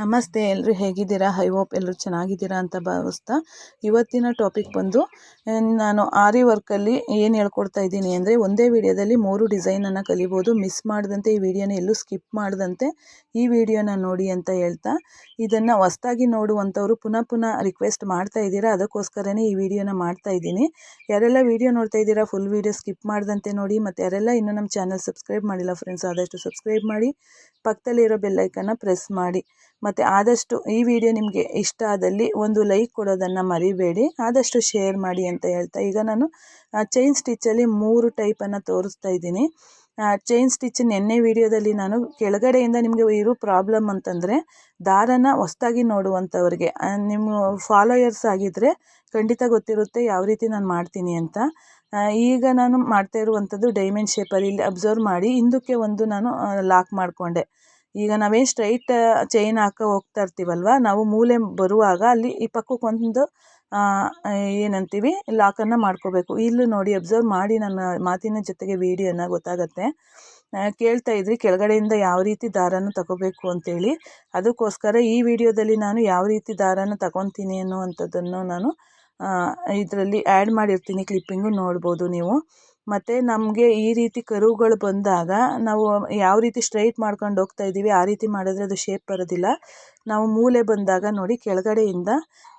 ನಮಸ್ತೆ ಎಲ್ಲರೂ ಹೇಗಿದ್ದೀರಾ? ಐ ಹೋಪ್ ಎಲ್ಲರೂ ಚೆನ್ನಾಗಿದ್ದೀರಾ ಅಂತ ಭಾವಿಸ್ತಾ ಇವತ್ತಿನ ಟಾಪಿಕ್ ಬಂದು ನಾನು ಆರಿ ವರ್ಕಲ್ಲಿ ಏನು ಹೇಳ್ಕೊಡ್ತಾ ಇದ್ದೀನಿ ಅಂದರೆ ಒಂದೇ ವಿಡಿಯೋದಲ್ಲಿ ಮೂರು ಡಿಸೈನನ್ನು ಕಲಿಬೋದು. ಮಿಸ್ ಮಾಡದಂತೆ ಈ ವಿಡಿಯೋನ ಎಲ್ಲೂ ಸ್ಕಿಪ್ ಮಾಡದಂತೆ ಈ ವಿಡಿಯೋನ ನೋಡಿ ಅಂತ ಹೇಳ್ತಾ ಇದನ್ನು ಹೊಸ್ದಾಗಿ ನೋಡುವಂಥವ್ರು ಪುನಃ ಪುನಃ ರಿಕ್ವೆಸ್ಟ್ ಮಾಡ್ತಾ ಇದ್ದೀರಾ? ಅದಕ್ಕೋಸ್ಕರನೇ ಈ ವಿಡಿಯೋನ ಮಾಡ್ತಾ ಇದ್ದೀನಿ. ಯಾರೆಲ್ಲ ವಿಡಿಯೋ ನೋಡ್ತಾ ಇದ್ದೀರಾ ಫುಲ್ ವಿಡಿಯೋ ಸ್ಕಿಪ್ ಮಾಡದಂತೆ ನೋಡಿ ಮತ್ತು ಯಾರೆಲ್ಲ ಇನ್ನೂ ನಮ್ಮ ಚಾನಲ್ ಸಬ್ಸ್ಕ್ರೈಬ್ ಮಾಡಿಲ್ಲ ಫ್ರೆಂಡ್ಸ್ ಆದಷ್ಟು ಸಬ್ಸ್ಕ್ರೈಬ್ ಮಾಡಿ, ಪಕ್ಕದಲ್ಲಿರೋ ಬೆಲ್ಲೈಕನ್ನು ಪ್ರೆಸ್ ಮಾಡಿ. ಮತ್ತು ಆದಷ್ಟು ಈ ವಿಡಿಯೋ ನಿಮಗೆ ಇಷ್ಟ ಆದಲ್ಲಿ ಒಂದು ಲೈಕ್ ಕೊಡೋದನ್ನು ಮರಿಬೇಡಿ. ಆದಷ್ಟು ಶೇರ್ ಮಾಡಿ ಅಂತ ಹೇಳ್ತಾ ಈಗ ನಾನು ಚೈನ್ ಸ್ಟಿಚ್ಚಲ್ಲಿ ಮೂರು ಟೈಪನ್ನು ತೋರಿಸ್ತಾ ಇದ್ದೀನಿ. ಚೈನ್ ಸ್ಟಿಚ್ ನಿನ್ನೆ ವಿಡಿಯೋದಲ್ಲಿ ನಾನು ಕೆಳಗಡೆಯಿಂದ ನಿಮಗೆ ಇರೋ ಪ್ರಾಬ್ಲಮ್ ಅಂತಂದರೆ, ದಾರನ ಹೊಸ್ದಾಗಿ ನೋಡುವಂಥವ್ರಿಗೆ ನಿಮ್ಮ ಫಾಲೋಯರ್ಸ್ ಆಗಿದ್ದರೆ ಖಂಡಿತ ಗೊತ್ತಿರುತ್ತೆ ಯಾವ ರೀತಿ ನಾನು ಮಾಡ್ತೀನಿ ಅಂತ. ಈಗ ನಾನು ಮಾಡ್ತಾ ಇರುವಂಥದ್ದು ಡೈಮಂಡ್ ಶೇಪಲ್ಲಿ ಇಲ್ಲಿ ಅಬ್ಸರ್ವ್ ಮಾಡಿ, ಹಿಂದಕ್ಕೆ ಒಂದು ನಾನು ಲಾಕ್ ಮಾಡಿಕೊಂಡೆ. ಈಗ ನಾವೇನು ಸ್ಟ್ರೈಟ್ ಚೈನ್ ಹಾಕೋ ಹೋಗ್ತಾ ಇರ್ತೀವಲ್ವ, ನಾವು ಮೂಲೆ ಬರುವಾಗ ಅಲ್ಲಿ ಈ ಪಕ್ಕಕ್ಕೆ ಒಂದು ಏನಂತೀವಿ ಲಾಕನ್ನು ಮಾಡ್ಕೋಬೇಕು. ಇಲ್ಲೂ ನೋಡಿ ಅಬ್ಸರ್ವ್ ಮಾಡಿ ನನ್ನ ಮಾತಿನ ಜೊತೆಗೆ ವೀಡಿಯೋನ ಗೊತ್ತಾಗತ್ತೆ. ಕೇಳ್ತಾ ಇದ್ರಿ, ಕೆಳಗಡೆಯಿಂದ ಯಾವ ರೀತಿ ದಾರನ ತಗೋಬೇಕು ಅಂತೇಳಿ. ಅದಕ್ಕೋಸ್ಕರ ಈ ವಿಡಿಯೋದಲ್ಲಿ ನಾನು ಯಾವ ರೀತಿ ದಾರನ ತಗೊತೀನಿ ಅನ್ನುವಂಥದ್ದನ್ನು ನಾನು ಇದರಲ್ಲಿ ಆ್ಯಡ್ ಮಾಡಿರ್ತೀನಿ ಕ್ಲಿಪ್ಪಿಂಗು ನೋಡ್ಬೋದು ನೀವು. ಮತ್ತು ನಮಗೆ ಈ ರೀತಿ ಕರುಗಳು ಬಂದಾಗ ನಾವು ಯಾವ ರೀತಿ ಸ್ಟ್ರೈಟ್ ಮಾಡ್ಕೊಂಡು ಹೋಗ್ತಾ ಇದ್ದೀವಿ, ಆ ರೀತಿ ಮಾಡಿದ್ರೆ ಅದು ಶೇಪ್ ಬರೋದಿಲ್ಲ. ನಾವು ಮೂಲೆ ಬಂದಾಗ ನೋಡಿ, ಕೆಳಗಡೆಯಿಂದ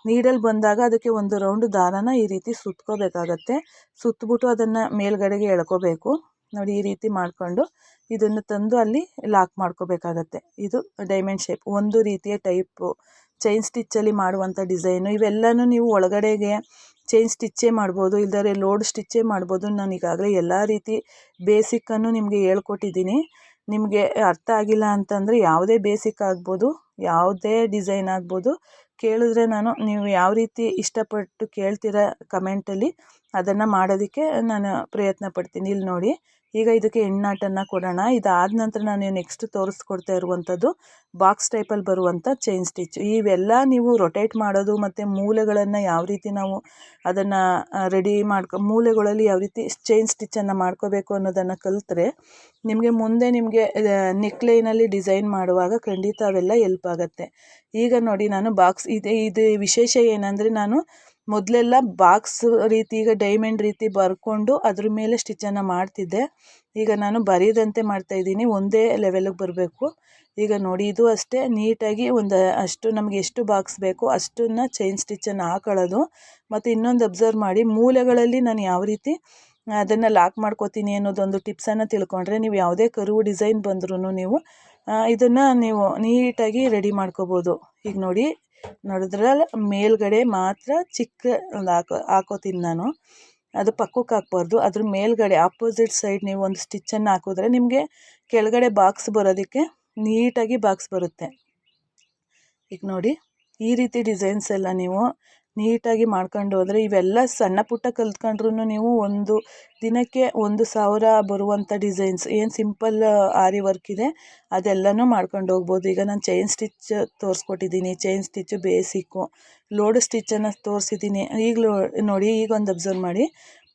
ನೀಡಲ್ ಬಂದಾಗ ಅದಕ್ಕೆ ಒಂದು ರೌಂಡ್ ದಾರನ ಈ ರೀತಿ ಸುತ್ಕೋಬೇಕಾಗತ್ತೆ. ಸುತ್ತಬಿಟ್ಟು ಅದನ್ನು ಮೇಲ್ಗಡೆಗೆ ಎಳ್ಕೋಬೇಕು. ನೋಡಿ, ಈ ರೀತಿ ಮಾಡಿಕೊಂಡು ಇದನ್ನು ತಂದು ಅಲ್ಲಿ ಲಾಕ್ ಮಾಡ್ಕೋಬೇಕಾಗತ್ತೆ. ಇದು ಡೈಮಂಡ್ ಶೇಪ್ ಒಂದು ರೀತಿಯ ಟೈಪು ಚೈನ್ ಸ್ಟಿಚ್ಚಲ್ಲಿ ಮಾಡುವಂಥ ಡಿಸೈನು ಇವೆಲ್ಲನೂ ನೀವು ಒಳಗಡೆಗೆ ಚೈನ್ ಸ್ಟಿಚ್ಚೇ ಮಾಡ್ಬೋದು ಇಲ್ದರೆ ಲೋಡ್ ಸ್ಟಿಚ್ಚೇ ಮಾಡ್ಬೋದು ನಾನು ಈಗಾಗಲೇ ಎಲ್ಲ ರೀತಿ ಬೇಸಿಕ್ಕನ್ನು ನಿಮಗೆ ಹೇಳ್ಕೊಟ್ಟಿದ್ದೀನಿ. ನಿಮಗೆ ಅರ್ಥ ಆಗಿಲ್ಲ ಅಂತಂದರೆ ಯಾವುದೇ ಬೇಸಿಕ್ ಆಗ್ಬೋದು, ಯಾವುದೇ ಡಿಸೈನ್ ಆಗ್ಬೋದು, ಕೇಳಿದ್ರೆ ನಾನು ನೀವು ಯಾವ ರೀತಿ ಇಷ್ಟಪಟ್ಟು ಕೇಳ್ತೀರ ಕಮೆಂಟಲ್ಲಿ ಅದನ್ನು ಮಾಡೋದಕ್ಕೆ ನಾನು ಪ್ರಯತ್ನ ಪಡ್ತೀನಿ. ಇಲ್ಲಿ ನೋಡಿ ಈಗ ಇದಕ್ಕೆ ಎಣ್ಣಾಟನ್ನು ಕೊಡೋಣ. ಇದಾದ ನಂತರ ನಾನು ನೆಕ್ಸ್ಟ್ ತೋರಿಸ್ಕೊಡ್ತಾ ಇರುವಂಥದ್ದು ಬಾಕ್ಸ್ ಟೈಪಲ್ಲಿ ಬರುವಂಥ ಚೈನ್ ಸ್ಟಿಚ್ ಇವೆಲ್ಲ ನೀವು ರೊಟೇಟ್ ಮಾಡೋದು ಮತ್ತು ಮೂಲೆಗಳನ್ನು ಯಾವ ರೀತಿ ನಾವು ಅದನ್ನು ರೆಡಿ ಮಾಡ್ಕೊ, ಮೂಲೆಗಳಲ್ಲಿ ಯಾವ ರೀತಿ ಚೈನ್ ಸ್ಟಿಚ್ಚನ್ನು ಮಾಡ್ಕೋಬೇಕು ಅನ್ನೋದನ್ನು ಕಲಿತ್ರೆ ನಿಮಗೆ ಮುಂದೆ ನಿಮಗೆ ನೆಕ್ಲೈನಲ್ಲಿ ಡಿಸೈನ್ ಮಾಡುವಾಗ ಖಂಡಿತ ಅವೆಲ್ಲ ಎಲ್ಪ್ ಆಗುತ್ತೆ. ಈಗ ನೋಡಿ ನಾನು ಬಾಕ್ಸ್ ಇದೆ, ಇದು ವಿಶೇಷ ಏನಂದರೆ ನಾನು ಮೊದಲೆಲ್ಲ ಬಾಕ್ಸ್ ರೀತಿ, ಈಗ ಡೈಮಂಡ್ ರೀತಿ ಬರ್ಕೊಂಡು ಅದ್ರ ಮೇಲೆ ಸ್ಟಿಚ್ಚನ್ನು ಮಾಡ್ತಿದ್ದೆ. ಈಗ ನಾನು ಬರೆಯದಂತೆ ಮಾಡ್ತಾಯಿದ್ದೀನಿ ಒಂದೇ ಲೆವೆಲಿಗೆ ಬರಬೇಕು. ಈಗ ನೋಡಿ, ಇದು ಅಷ್ಟೇ ನೀಟಾಗಿ ಒಂದು ಅಷ್ಟು ನಮಗೆ ಎಷ್ಟು ಬಾಕ್ಸ್ ಬೇಕೋ ಅಷ್ಟನ್ನು ಚೈನ್ ಸ್ಟಿಚ್ಚನ್ನು ಹಾಕೊಳ್ಳೋದು. ಮತ್ತು ಇನ್ನೊಂದು ಅಬ್ಸರ್ವ್ ಮಾಡಿ, ಮೂಲೆಗಳಲ್ಲಿ ನಾನು ಯಾವ ರೀತಿ ಅದನ್ನು ಲಾಕ್ ಮಾಡ್ಕೋತೀನಿ ಅನ್ನೋದೊಂದು ಟಿಪ್ಸನ್ನು ತಿಳ್ಕೊಂಡ್ರೆ ನೀವು ಯಾವುದೇ ಕರುವು ಡಿಸೈನ್ ಬಂದ್ರೂ ನೀವು ಇದನ್ನು ನೀವು ನೀಟಾಗಿ ರೆಡಿ ಮಾಡ್ಕೋಬೋದು. ಈಗ ನೋಡಿ ನೋಡಿದ್ರಲ್ಲ, ಮೇಲ್ಗಡೆ ಮಾತ್ರ ಚಿಕ್ಕ ಒಂದು ಹಾಕೋ, ಹಾಕೋತೀನಿ ನಾನು. ಅದು ಪಕ್ಕಕ್ಕೆ ಹಾಕ್ಬಾರ್ದು. ಅದ್ರ ಮೇಲ್ಗಡೆ ಆಪೋಸಿಟ್ ಸೈಡ್ ನೀವು ಒಂದು ಸ್ಟಿಚ್ಚನ್ನು ಹಾಕಿದ್ರೆ ನಿಮಗೆ ಕೆಳಗಡೆ ಬಾಕ್ಸ್ ಬರೋದಕ್ಕೆ ನೀಟಾಗಿ ಬಾಕ್ಸ್ ಬರುತ್ತೆ. ಈಗ ನೋಡಿ, ಈ ರೀತಿ ಡಿಸೈನ್ಸ್ ಎಲ್ಲ ನೀವು ನೀಟಾಗಿ ಮಾಡ್ಕೊಂಡು ಹೋದರೆ ಇವೆಲ್ಲ ಸಣ್ಣ ಪುಟ್ಟ ಕಲ್ತ್ಕೊಂಡ್ರೂ ನೀವು ಒಂದು ದಿನಕ್ಕೆ ಒಂದು ಸಾವಿರ ಬರುವಂಥ ಡಿಸೈನ್ಸ್, ಏನು ಸಿಂಪಲ್ ಆರಿ ವರ್ಕ್ ಇದೆ, ಅದೆಲ್ಲನೂ ಮಾಡ್ಕೊಂಡು ಹೋಗ್ಬೋದು. ಈಗ ನಾನು ಚೈನ್ ಸ್ಟಿಚ್ ತೋರಿಸ್ಕೊಟ್ಟಿದ್ದೀನಿ, ಚೈನ್ ಸ್ಟಿಚ್ಚು ಬೇಸಿಕ್ಕು. ಲೋಡ್ ಸ್ಟಿಚ್ಚನ್ನು ತೋರಿಸಿದ್ದೀನಿ. ಈಗಲೂ ನೋಡಿ, ಈಗ ಒಂದು ಅಬ್ಸರ್ವ್ ಮಾಡಿ,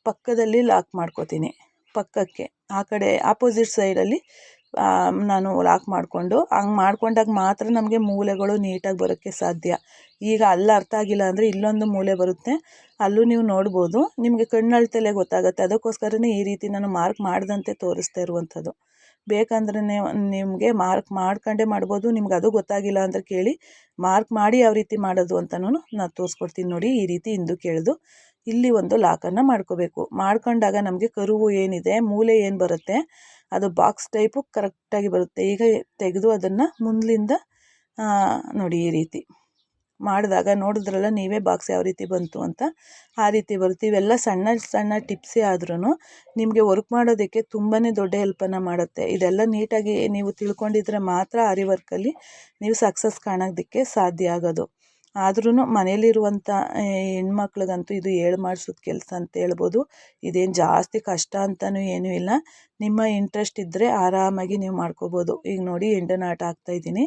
ಪಕ್ಕದಲ್ಲಿ ಲಾಕ್ ಮಾಡ್ಕೋತೀನಿ, ಪಕ್ಕಕ್ಕೆ. ಆ ಕಡೆ ಆಪೋಸಿಟ್ ಸೈಡಲ್ಲಿ ನಾನು ಲಾಕ್ ಮಾಡಿಕೊಂಡು, ಹಂಗೆ ಮಾಡ್ಕೊಂಡಾಗ ಮಾತ್ರ ನಮಗೆ ಮೂಲೆಗಳು ನೀಟಾಗಿ ಬರೋಕ್ಕೆ ಸಾಧ್ಯ. ಈಗ ಅಲ್ಲಿ ಅರ್ಥ ಆಗಿಲ್ಲ ಅಂದರೆ ಇಲ್ಲೊಂದು ಮೂಲೆ ಬರುತ್ತೆ, ಅಲ್ಲೂ ನೀವು ನೋಡ್ಬೋದು. ನಿಮಗೆ ಕಣ್ಣಳ್ತಲೆ ಗೊತ್ತಾಗುತ್ತೆ. ಅದಕ್ಕೋಸ್ಕರನೇ ಈ ರೀತಿ ನಾನು ಮಾರ್ಕ್ ಮಾಡ್ದಂತೆ ತೋರಿಸ್ತಾ ಇರುವಂಥದ್ದು. ಬೇಕಂದ್ರೆ ನಿಮಗೆ ಮಾರ್ಕ್ ಮಾಡ್ಕೊಂಡೇ ಮಾಡ್ಬೋದು. ನಿಮ್ಗೆ ಅದು ಗೊತ್ತಾಗಿಲ್ಲ ಅಂದರೆ ಕೇಳಿ ಮಾರ್ಕ್ ಮಾಡಿ ಯಾವ ರೀತಿ ಮಾಡೋದು ಅಂತಲೂ ನಾನು ತೋರಿಸ್ಕೊಡ್ತೀನಿ ನೋಡಿ, ಈ ರೀತಿ ಇಂದು ಕೇಳಿದು ಇಲ್ಲಿ ಒಂದು ಲಾಕನ್ನು ಮಾಡ್ಕೋಬೇಕು. ಮಾಡ್ಕೊಂಡಾಗ ನಮಗೆ ಕರುವು ಏನಿದೆ, ಮೂಲೆ ಏನು ಬರುತ್ತೆ ಅದು ಬಾಕ್ಸ್ ಟೈಪು ಕರೆಕ್ಟಾಗಿ ಬರುತ್ತೆ. ಈಗ ತೆಗೆದು ಅದನ್ನು ಮುಂದಿಂದ ನೋಡಿ ಈ ರೀತಿ. ಮಾಡಿದಾಗ ನೋಡಿದ್ರಲ್ಲ ನೀವೇ ಬಾಕ್ಸ್ ಯಾವ ರೀತಿ ಬಂತು ಅಂತ. ಆ ರೀತಿ ಬರುತ್ತೆ. ಇವೆಲ್ಲ ಸಣ್ಣ ಸಣ್ಣ ಟಿಪ್ಸೇ ಆದ್ರೂ ನಿಮಗೆ ವರ್ಕ್ ಮಾಡೋದಕ್ಕೆ ತುಂಬಾ ದೊಡ್ಡ ಹೆಲ್ಪನ್ನು ಮಾಡುತ್ತೆ. ಇದೆಲ್ಲ ನೀಟಾಗಿ ನೀವು ತಿಳ್ಕೊಂಡಿದ್ರೆ ಮಾತ್ರ ಆರಿ ವರ್ಕಲ್ಲಿ ನೀವು ಸಕ್ಸಸ್ ಕಾಣೋದಕ್ಕೆ ಸಾಧ್ಯ ಆಗೋದು. ಆದ್ರೂ ಮನೆಯಲ್ಲಿರುವಂಥ ಹೆಣ್ಮಕ್ಳಿಗಂತೂ ಇದು ಹೇಳಿ ಮಾಡಿಸೋದು ಕೆಲಸ ಅಂತ ಹೇಳ್ಬೋದು. ಇದೇನು ಜಾಸ್ತಿ ಕಷ್ಟ ಅಂತಲೂ ಏನೂ ಇಲ್ಲ. ನಿಮ್ಮ ಇಂಟ್ರೆಸ್ಟ್ ಇದ್ದರೆ ಆರಾಮಾಗಿ ನೀವು ಮಾಡ್ಕೋಬೋದು. ಈಗ ನೋಡಿ ಎಂಡು ನಾಟ ಹಾಕ್ತಾಯಿದ್ದೀನಿ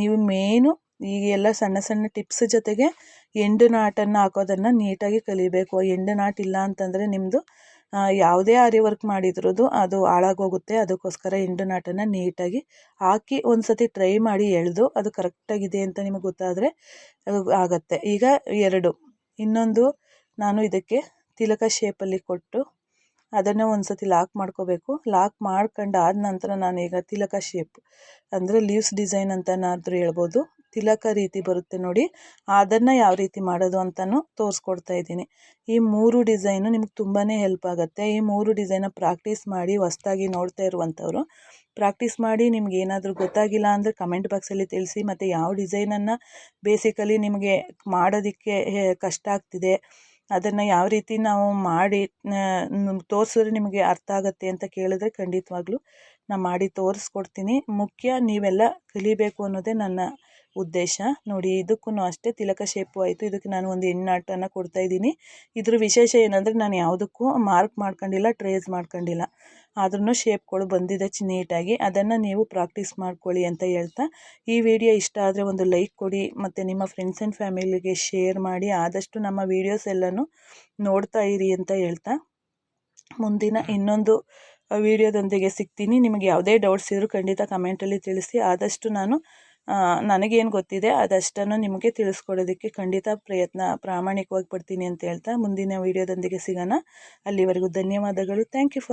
ನೀವು ಮೇನು ಈಗೆಲ್ಲ ಸಣ್ಣ ಸಣ್ಣ ಟಿಪ್ಸ್ ಜೊತೆಗೆ ಎಂಡು ನಾಟನ್ನು ಹಾಕೋದನ್ನು ನೀಟಾಗಿ ಕಲಿಬೇಕು. ಎಂಡು ನಾಟ್ ಇಲ್ಲ ಅಂತಂದರೆ ನಿಮ್ಮದು ಯಾವುದೇ ಆರಿ ವರ್ಕ್ ಮಾಡಿದ್ರೂ ಅದು ಹಾಳಾಗೋಗುತ್ತೆ. ಅದಕ್ಕೋಸ್ಕರ ಇಂಡು ನಾಟನ ನೀಟಾಗಿ ಹಾಕಿ ಒಂದು ಸತಿ ಟ್ರೈ ಮಾಡಿ ಎಳೆದು ಅದು ಕರೆಕ್ಟಾಗಿದೆ ಅಂತ ನಿಮಗೆ ಗೊತ್ತಾದರೆ ಆಗತ್ತೆ. ಈಗ ಎರಡು. ಇನ್ನೊಂದು ನಾನು ಇದಕ್ಕೆ ತಿಲಕ ಶೇಪಲ್ಲಿ ಕೊಟ್ಟು ಅದನ್ನು ಒಂದು ಸತಿ ಲಾಕ್ ಮಾಡ್ಕೋಬೇಕು. ಲಾಕ್ ಮಾಡ್ಕೊಂಡು ಆದ ನಂತರ ನಾನೀಗ ತಿಲಕ ಶೇಪ್ ಅಂದರೆ ಲೀವ್ಸ್ ಡಿಸೈನ್ ಅಂತನಾದರೂ ಹೇಳ್ಬೋದು. ತಿಲಕ ರೀತಿ ಬರುತ್ತೆ ನೋಡಿ. ಅದನ್ನು ಯಾವ ರೀತಿ ಮಾಡೋದು ಅಂತಲೂ ತೋರಿಸ್ಕೊಡ್ತಾ ಇದ್ದೀನಿ. ಈ ಮೂರು ಡಿಸೈನು ನಿಮ್ಗೆ ತುಂಬಾ ಹೆಲ್ಪ್ ಆಗುತ್ತೆ. ಈ ಮೂರು ಡಿಸೈನ ಪ್ರಾಕ್ಟೀಸ್ ಮಾಡಿ ಹೊಸ್ದಾಗಿ ನೋಡ್ತಾ ಇರುವಂಥವ್ರು, ಪ್ರಾಕ್ಟೀಸ್ ಮಾಡಿ ನಿಮ್ಗೆ ಏನಾದರೂ ಗೊತ್ತಾಗಿಲ್ಲ ಅಂದರೆ ಕಮೆಂಟ್ ಬಾಕ್ಸಲ್ಲಿ ತಿಳಿಸಿ. ಮತ್ತು ಯಾವ ಡಿಸೈನನ್ನು ಬೇಸಿಕಲಿ ನಿಮಗೆ ಮಾಡೋದಕ್ಕೆ ಕಷ್ಟ ಆಗ್ತಿದೆ, ಅದನ್ನು ಯಾವ ರೀತಿ ನಾವು ಮಾಡಿ ತೋರಿಸಿದ್ರೆ ನಿಮಗೆ ಅರ್ಥ ಆಗುತ್ತೆ ಅಂತ ಕೇಳಿದ್ರೆ ಖಂಡಿತವಾಗ್ಲೂ ನಾನು ಮಾಡಿ ತೋರಿಸ್ಕೊಡ್ತೀನಿ. ಮುಖ್ಯ ನೀವೆಲ್ಲ ಕಲಿಬೇಕು ಅನ್ನೋದೇ ನನ್ನ ಉದ್ದೇಶ. ನೋಡಿ ಇದಕ್ಕೂ ಅಷ್ಟೇ ತಿಲಕ ಶೇಪು ಆಯಿತು. ಇದಕ್ಕೆ ನಾನು ಒಂದು ಎಣ್ಣಾಟನ್ನು ಕೊಡ್ತಾ ಇದ್ದೀನಿ. ಇದ್ರ ವಿಶೇಷ ಏನಂದರೆ, ನಾನು ಯಾವುದಕ್ಕೂ ಮಾರ್ಕ್ ಮಾಡ್ಕೊಂಡಿಲ್ಲ ಟ್ರೇಸ್ ಮಾಡ್ಕೊಂಡಿಲ್ಲ. ಆದ್ರೂ ಶೇಪ್ಗಳು ಬಂದಿದೆ ಚಿ ನೀಟಾಗಿ. ಅದನ್ನು ನೀವು ಪ್ರಾಕ್ಟೀಸ್ ಮಾಡ್ಕೊಳ್ಳಿ ಅಂತ ಹೇಳ್ತಾ. ಈ ವಿಡಿಯೋ ಇಷ್ಟ ಆದರೆ ಒಂದು ಲೈಕ್ ಕೊಡಿ, ಮತ್ತು ನಿಮ್ಮ ಫ್ರೆಂಡ್ಸ್ ಆ್ಯಂಡ್ ಫ್ಯಾಮಿಲಿಗೆ ಶೇರ್ ಮಾಡಿ, ಆದಷ್ಟು ನಮ್ಮ ವೀಡಿಯೋಸ್ ಎಲ್ಲನೂ ನೋಡ್ತಾ ಇರಿ ಅಂತ ಹೇಳ್ತಾ. ಮುಂದಿನ ಇನ್ನೊಂದು ವಿಡಿಯೋದೊಂದಿಗೆ ಸಿಗ್ತೀನಿ. ನಿಮಗೆ ಯಾವುದೇ ಡೌಟ್ಸ್ ಇದ್ದರೂ ಖಂಡಿತ ಕಮೆಂಟಲ್ಲಿ ತಿಳಿಸಿ. ಆದಷ್ಟು ನಾನು ನನಗೇನು ಗೊತ್ತಿದೆ, ಅದಷ್ಟನ್ನು ನಿಮಗೆ ತಿಳಿಸ್ಕೊಡೋದಕ್ಕೆ ಖಂಡಿತ ಪ್ರಯತ್ನ, ಪ್ರಾಮಾಣಿಕವಾಗಿ ಪಡ್ತೀನಿ ಅಂತ ಹೇಳ್ತಾ ಮುಂದಿನ ವಿಡಿಯೋದೊಂದಿಗೆ ಸಿಗೋಣ. ಅಲ್ಲಿವರೆಗೂ ಧನ್ಯವಾದಗಳು. Thank you for